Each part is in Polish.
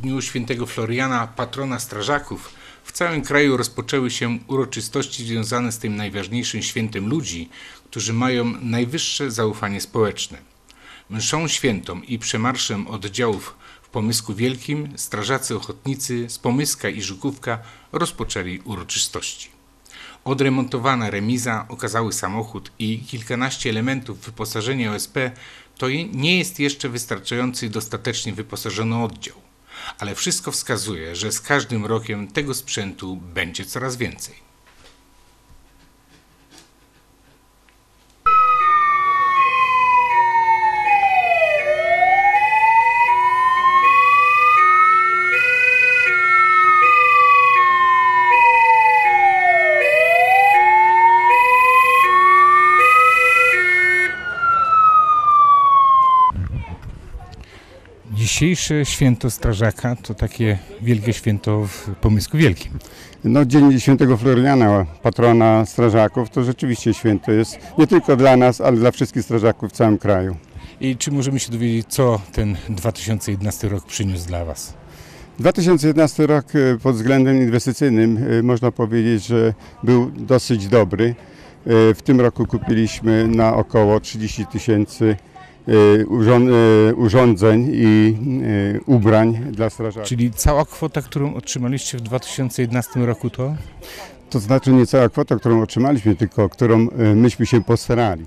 dniu świętego Floriana, patrona strażaków, w całym kraju rozpoczęły się uroczystości związane z tym najważniejszym świętem ludzi, którzy mają najwyższe zaufanie społeczne. Mszą świętą i przemarszem oddziałów w Pomysku Wielkim strażacy ochotnicy z Pomyska i Żukówka rozpoczęli uroczystości. Odremontowana remiza, okazały samochód i kilkanaście elementów wyposażenia OSP to nie jest jeszcze wystarczający dostatecznie wyposażony oddział. Ale wszystko wskazuje, że z każdym rokiem tego sprzętu będzie coraz więcej. Dzisiejsze święto strażaka to takie wielkie święto w Pomysku Wielkim. No, Dzień Świętego Floriana, patrona strażaków, to rzeczywiście święto jest nie tylko dla nas, ale dla wszystkich strażaków w całym kraju. I czy możemy się dowiedzieć, co ten 2011 rok przyniósł dla Was? 2011 rok e, pod względem inwestycyjnym e, można powiedzieć, że był dosyć dobry. E, W tym roku kupiliśmy na około 30 tysięcy urządzeń i e, ubrań dla strażaków. Czyli cała kwota, którą otrzymaliście w 2011 roku to? To znaczy nie cała kwota, którą otrzymaliśmy, tylko którą myśmy się postarali.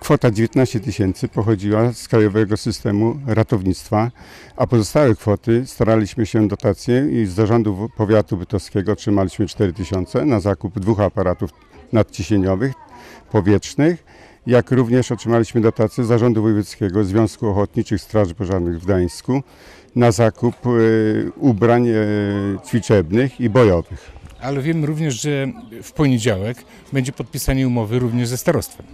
Kwota 19 tysięcy pochodziła z Krajowego Systemu Ratownictwa, a pozostałe kwoty staraliśmy się dotacje i z zarządu powiatu bytowskiego otrzymaliśmy 4 tysiące na zakup dwóch aparatów nadciśnieniowych, powietrznych, jak również otrzymaliśmy dotację zarządu wojewódzkiego Związku Ochotniczych Straży Pożarnych w Gdańsku na zakup e, ubrań e, ćwiczebnych i bojowych. Ale wiem również, że w poniedziałek będzie podpisanie umowy również ze starostwem.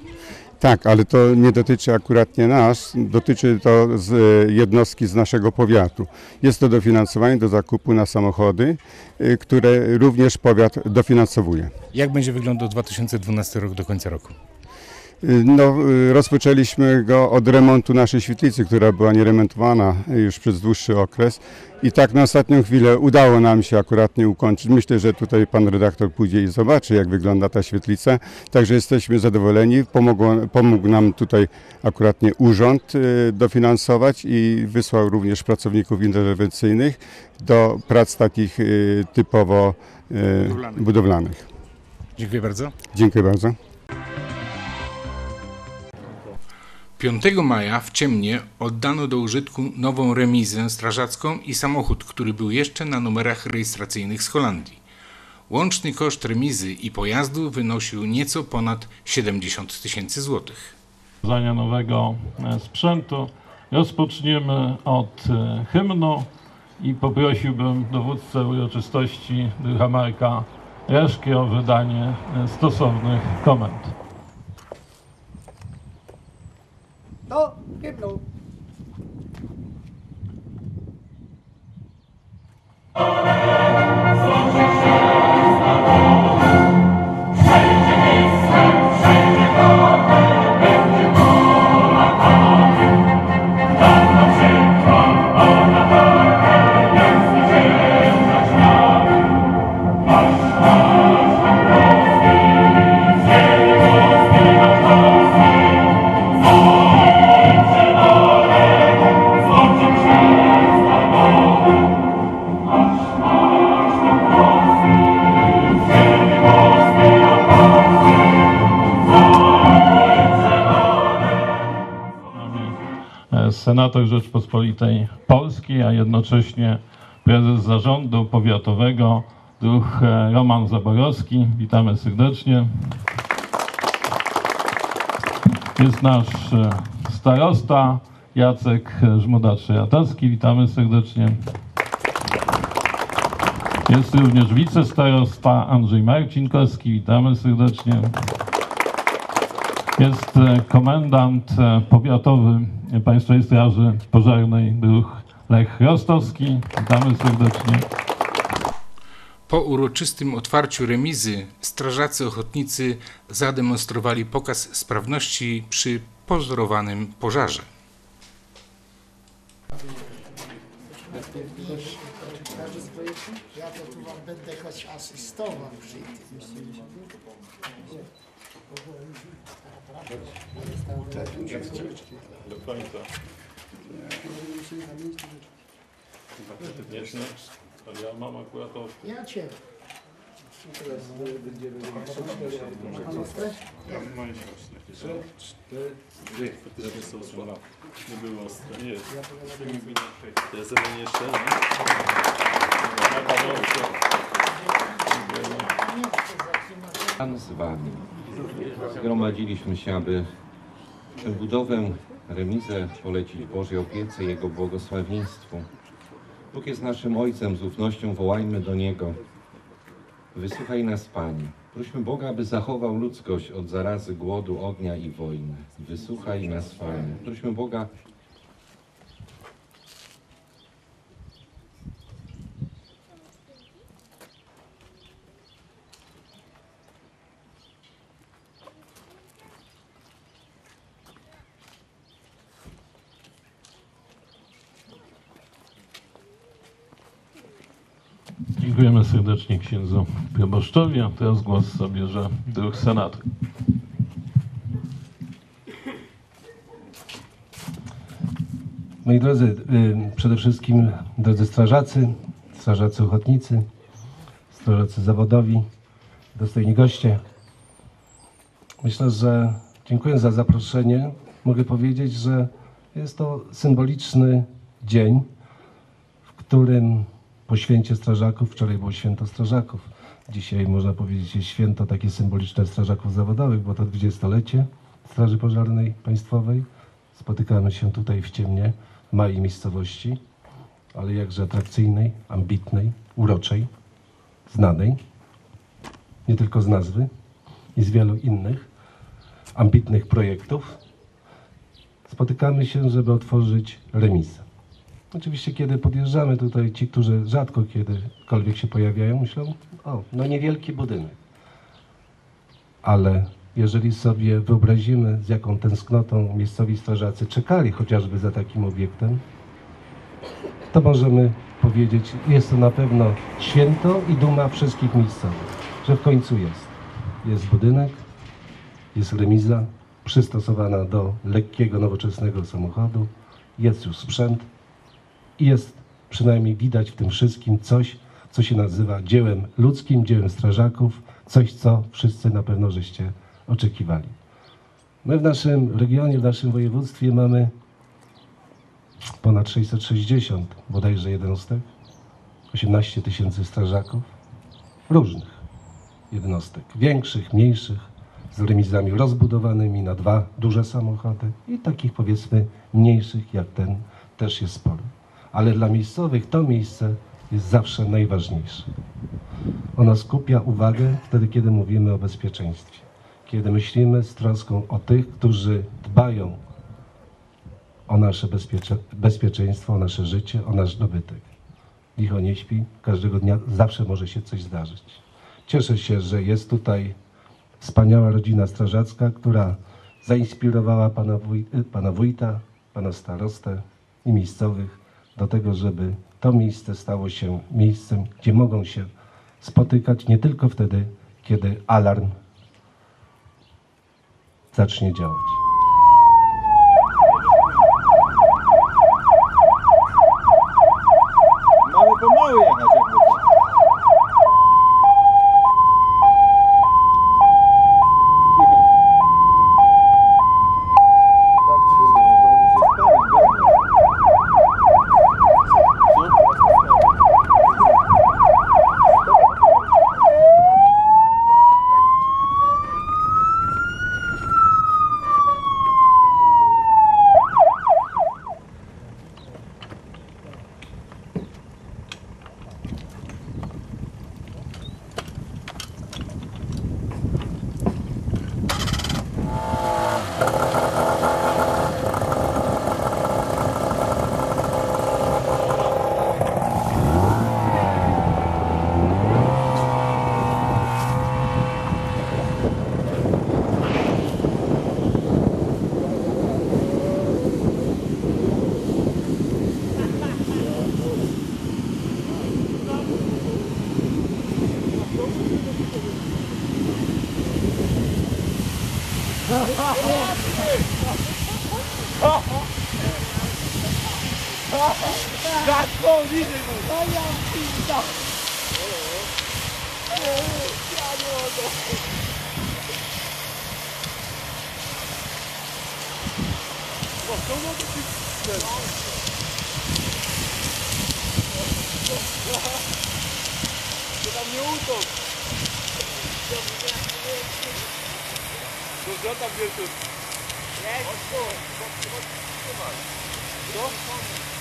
Tak, ale to nie dotyczy akurat nie nas, dotyczy to z e, jednostki z naszego powiatu. Jest to dofinansowanie do zakupu na samochody, które również powiat dofinansowuje. Jak będzie wyglądał 2012 rok do końca roku? No, e, rozpoczęliśmy go od remontu naszej świetlicy, która była nieremontowana już przez dłuższy okres i tak na ostatnią chwilę udało nam się akurat nie ukończyć. Myślę, że tutaj pan redaktor pójdzie i zobaczy, jak wygląda ta świetlica. Także jesteśmy zadowoleni. Pomogło, pomógł nam tutaj akuratnie urząd e, dofinansować i wysłał również pracowników interwencyjnych do prac takich e, typowo Budowlanych. budowlanych. Dziękuję bardzo. Dziękuję bardzo. 5 maja w Ciemnie oddano do użytku nową remizę strażacką i samochód, który był jeszcze na numerach rejestracyjnych z Holandii. Łączny koszt remizy i pojazdu wynosił nieco ponad 70 tysięcy złotych. Zania nowego e, sprzętu. Rozpoczniemy od e, hymnu i poprosiłbym dowódcę uroczystości Druha Marka Reszki o wydanie e, stosownych komend. To hymnu. Senator Rzeczpospolitej Polskiej, a jednocześnie prezes zarządu powiatowego druh Roman Zaborowski. Witamy serdecznie. Jest nasz e, starosta Jacek Żmuda-Trzejatowski. Witamy serdecznie. Jest również wicestarosta Andrzej Marcinkowski. Witamy serdecznie. Jest e, komendant e, powiatowy Państwowej Straży Pożarnej druh Lech Rostowski. Witamy serdecznie. Po uroczystym otwarciu remizy strażacy ochotnicy zademonstrowali pokaz sprawności przy pozorowanym pożarze. Ja to tu wam będę choć asystował przy tym. Do końca. Wieczny. Ja mam akurat to Ja cię. Żeby są słowa. Nie było ostre. Nie jest jeden jeszcze. Pan z Wami. Zgromadziliśmy się, aby budowę, remizę polecić Bożej opiece Jego błogosławieństwu. Bóg jest naszym Ojcem, z ufnością wołajmy do Niego. Wysłuchaj nas, Panie. Prośmy Boga, aby zachował ludzkość od zarazy, głodu, ognia i wojny. Wysłuchaj nas, Panie. Prośmy Boga, Dziękujemy serdecznie księdzu proboszczowi, a teraz głos zabierze druh senatu. Moi drodzy, y, przede wszystkim drodzy strażacy, strażacy ochotnicy, strażacy zawodowi, dostojni goście. Myślę, że dziękuję za zaproszenie. Mogę powiedzieć, że jest to symboliczny dzień, w którym po święcie strażaków, wczoraj było święto strażaków, dzisiaj można powiedzieć jest święto takie symboliczne strażaków zawodowych, bo to dwudziestolecie Straży Pożarnej Państwowej. Spotykamy się tutaj w ciemnie, małej miejscowości, ale jakże atrakcyjnej, ambitnej, uroczej, znanej, nie tylko z nazwy i z wielu innych ambitnych projektów. Spotykamy się, żeby otworzyć remizę. Oczywiście, kiedy podjeżdżamy tutaj, ci, którzy rzadko kiedykolwiek się pojawiają, myślą, o, no niewielki budynek. Ale jeżeli sobie wyobrazimy, z jaką tęsknotą miejscowi strażacy czekali chociażby za takim obiektem, to możemy powiedzieć, jest to na pewno święto i duma wszystkich miejscowych, że w końcu jest. Jest budynek, jest remiza przystosowana do lekkiego, nowoczesnego samochodu, jest już sprzęt i jest przynajmniej widać w tym wszystkim coś, co się nazywa dziełem ludzkim, dziełem strażaków, coś, co wszyscy na pewno żeście oczekiwali. My w naszym regionie, w naszym województwie mamy ponad 660 bodajże jednostek, 18 tysięcy strażaków, różnych jednostek, większych, mniejszych, z remizami rozbudowanymi na dwa duże samochody i takich powiedzmy mniejszych jak ten też jest sporo. Ale dla miejscowych to miejsce jest zawsze najważniejsze. Ono skupia uwagę wtedy, kiedy mówimy o bezpieczeństwie. Kiedy myślimy z troską o tych, którzy dbają o nasze bezpiecze, bezpieczeństwo, o nasze życie, o nasz dobytek. Licho nie śpi, każdego dnia zawsze może się coś zdarzyć. Cieszę się, że jest tutaj wspaniała rodzina strażacka, która zainspirowała pana, wuj, pana wójta, pana starostę i miejscowych do tego, żeby to miejsce stało się miejscem, gdzie mogą się spotykać nie tylko wtedy, kiedy alarm zacznie działać. 学校見てるダイヤを聞いた So soll das jetzt. Ja, ich bin. Ich bin mal. Doch.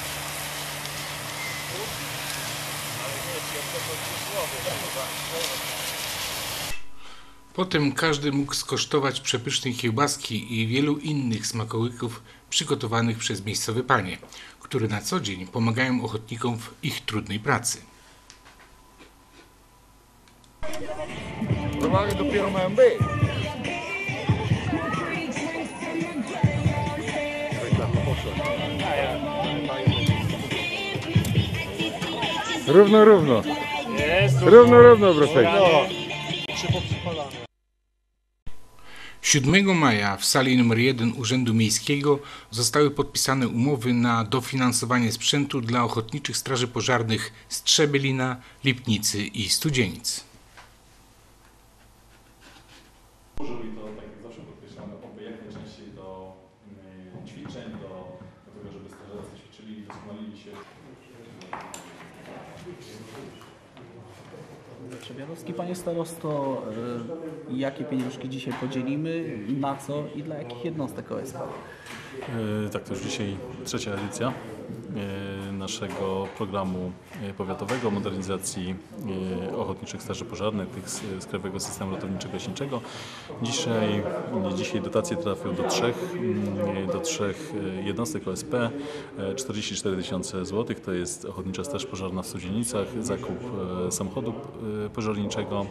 Potem każdy mógł skosztować przepysznej kiełbaski i wielu innych smakołyków przygotowanych przez miejscowe panie, które na co dzień pomagają ochotnikom w ich trudnej pracy. Browary dopiero mają być. Równo, równo. Równo, równo, proszę. 7 maja w sali nr 1 Urzędu Miejskiego zostały podpisane umowy na dofinansowanie sprzętu dla ochotniczych straży pożarnych Strzebelina, Lipnicy i Studzienic. Użyli to, tak jak zawsze podkreślamy, oby jak najczęściej do mm, ćwiczeń, do, do tego, żeby strażacy ćwiczyli i doskonalili się Trzebianowski, panie starosto, y, jakie pieniążki dzisiaj podzielimy, na co i dla jakich jednostek OSP? E, Tak, to już dzisiaj trzecia edycja naszego programu e, powiatowego modernizacji e, ochotniczych straży pożarnych, tych z, Krajowego Systemu Ratowniczo-Gaśniczego. Dzisiaj, dzisiaj dotacje trafią do trzech, mm, do trzech e, jednostek OSP. E, 44 tysiące złotych to jest Ochotnicza Straż Pożarna w Studzienicach, zakup e, samochodu e, pożarniczego.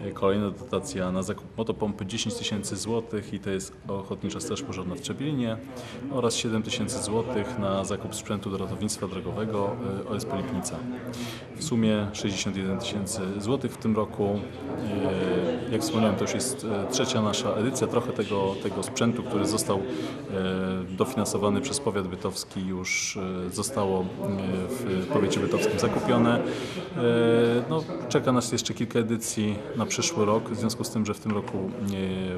E, Kolejna dotacja na zakup motopompy 10 tysięcy złotych i to jest Ochotnicza Straż Pożarna w Trzebilinie oraz 7 tysięcy złotych na zakup sprzętu do ratownictwa drogowego e, OSP Lipnica. W sumie 61 tysięcy złotych w tym roku. E, Jak wspomniałem, to już jest e, trzecia nasza edycja. Trochę tego, tego sprzętu, który został dofinansowany przez powiat bytowski już zostało w powiecie bytowskim zakupione. E, No, czeka nas jeszcze kilka edycji na przyszły rok, w związku z tym, że w tym roku,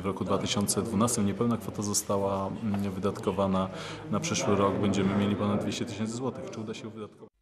w roku 2012 niepełna kwota została mm, wydatkowana. Na przyszły rok będziemy mieli ponad 200 tysięcy złotych. Czy uda się wydatkować?